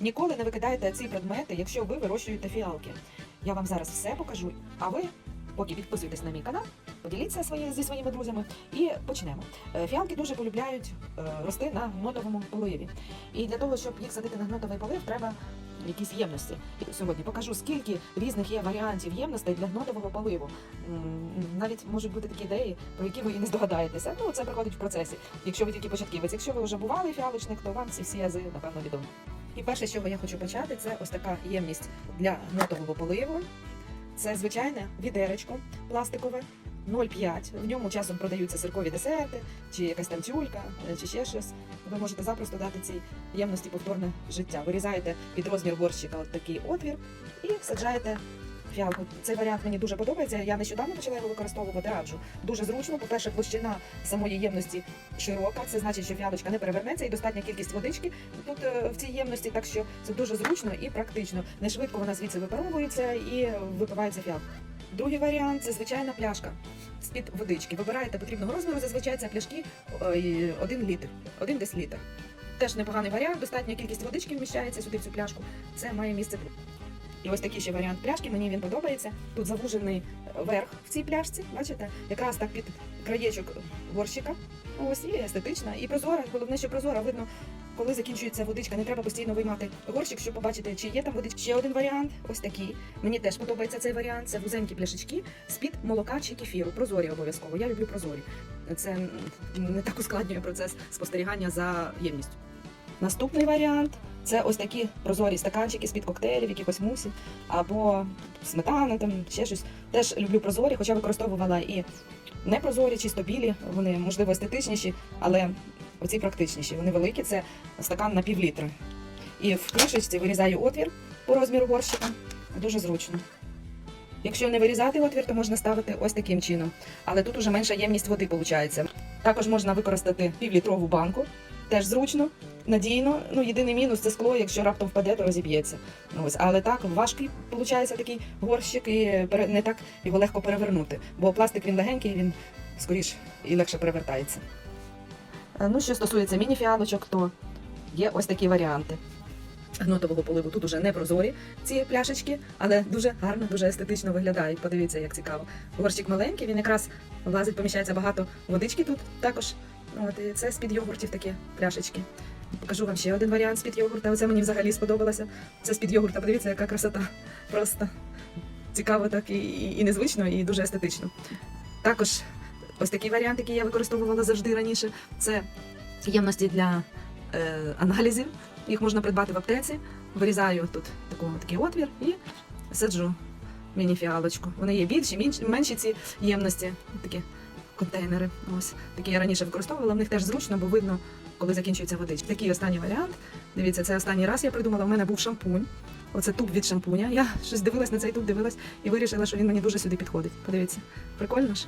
Ніколи не викидайте ці предмети, якщо ви вирощуєте фіалки. Я вам зараз все покажу. А ви, поки підписуйтесь на мій канал, поділіться свої, зі своїми друзями і почнемо. Е, Фіалки дуже полюбляють е, рости на гнотовому поливі. І для того, щоб їх садити на гнотовий полив, треба якісь ємності. Сьогодні покажу, скільки різних є варіантів ємностей для гнотового поливу. Навіть можуть бути такі ідеї, про які ви і не здогадаєтеся. Ну, це приходить в процесі. Якщо ви тільки початківець, якщо ви вже бували фіалочник, то вам ці всі ази, напевно, відомі. І перше, з чого я хочу почати, це ось така ємність для нотового поливу. Це звичайне відеречко пластикове 0,5. В ньому часом продаються сиркові десерти, чи якась там тюлька, е, чи ще щось. Ви можете запросто дати цій ємності повторне життя. Вирізаєте під розмір горщика от такий отвір і саджаєте фіалку. Цей варіант мені дуже подобається. Я нещодавно почала його використовувати раджу. Дуже зручно. По-перше, площина самої ємності широка. Це значить, що фіалочка не перевернеться і достатня кількість водички тут е, в цій ємності, так що це дуже зручно і практично. Не швидко вона звідси випаровується і випивається фіалка. Другий варіант це звичайна пляшка з-під водички. Вибираєте потрібного розміру, зазвичай це пляшки 1 літр, 1 деслітр. Теж непоганий варіант, достатня кількість водички вміщається сюди в цю пляшку. Це має місце. І ось такий ще варіант пляшки, мені він подобається. Тут завужений верх в цій пляшці, бачите, якраз так під краєчок горщика. Ось і естетична, і прозора. Головне, що прозора, видно, коли закінчується водичка, не треба постійно виймати горщик, щоб побачити, чи є там водичка. Ще один варіант, ось такий. Мені теж подобається цей варіант. Це вузенькі пляшечки з-під молока чи кефіру. Прозорі обов'язково. Я люблю прозорі. Це не так ускладнює процес спостерігання за ємністю. Наступний варіант це ось такі прозорі стаканчики з-під коктейлів, якихось мусів, або сметана, там ще щось. Теж люблю прозорі, хоча використовувала і непрозорі, чисто білі. Вони можливо естетичніші, але оці практичніші. Вони великі, це стакан на пів літра. І в кришечці вирізаю отвір по розміру горщика. Дуже зручно. Якщо не вирізати отвір, то можна ставити ось таким чином. Але тут уже менша ємність води виходить. Також можна використати півлітрову банку. Теж зручно, надійно. Ну, єдиний мінус це скло, якщо раптом впаде, то розіб'ється. Ну, ось. Але так, важкий виходить такий горщик, і не так його легко перевернути. Бо пластик він легенький, він скоріш і легше перевертається. Ну, що стосується міні-фіалочок, то є ось такі варіанти. Гнотового поливу тут уже не прозорі ці пляшечки, але дуже гарно, дуже естетично виглядають. Подивіться, як цікаво. Горщик маленький, він якраз влазить, поміщається багато водички тут також. От, і це з-під йогуртів такі пляшечки. Покажу вам ще один варіант з-під йогурта. Оце мені взагалі сподобалося. Це з-під йогурта. Подивіться, яка красота. Просто цікаво, так і, і, незвично, і дуже естетично. Також ось такий варіант, який я використовувала завжди раніше. Це ємності для е, аналізів. Їх можна придбати в аптеці. Вирізаю тут таку, такий отвір і саджу міні-фіалочку. Вони є більші, менші ці ємності, такі контейнери. Ось такі я раніше використовувала. В них теж зручно, бо видно, коли закінчується водичка. Такий останній варіант. Дивіться, це останній раз я придумала. У мене був шампунь. Оце туб від шампуня. Я щось дивилась на цей туб, дивилась і вирішила, що він мені дуже сюди підходить. Подивіться, прикольно ж.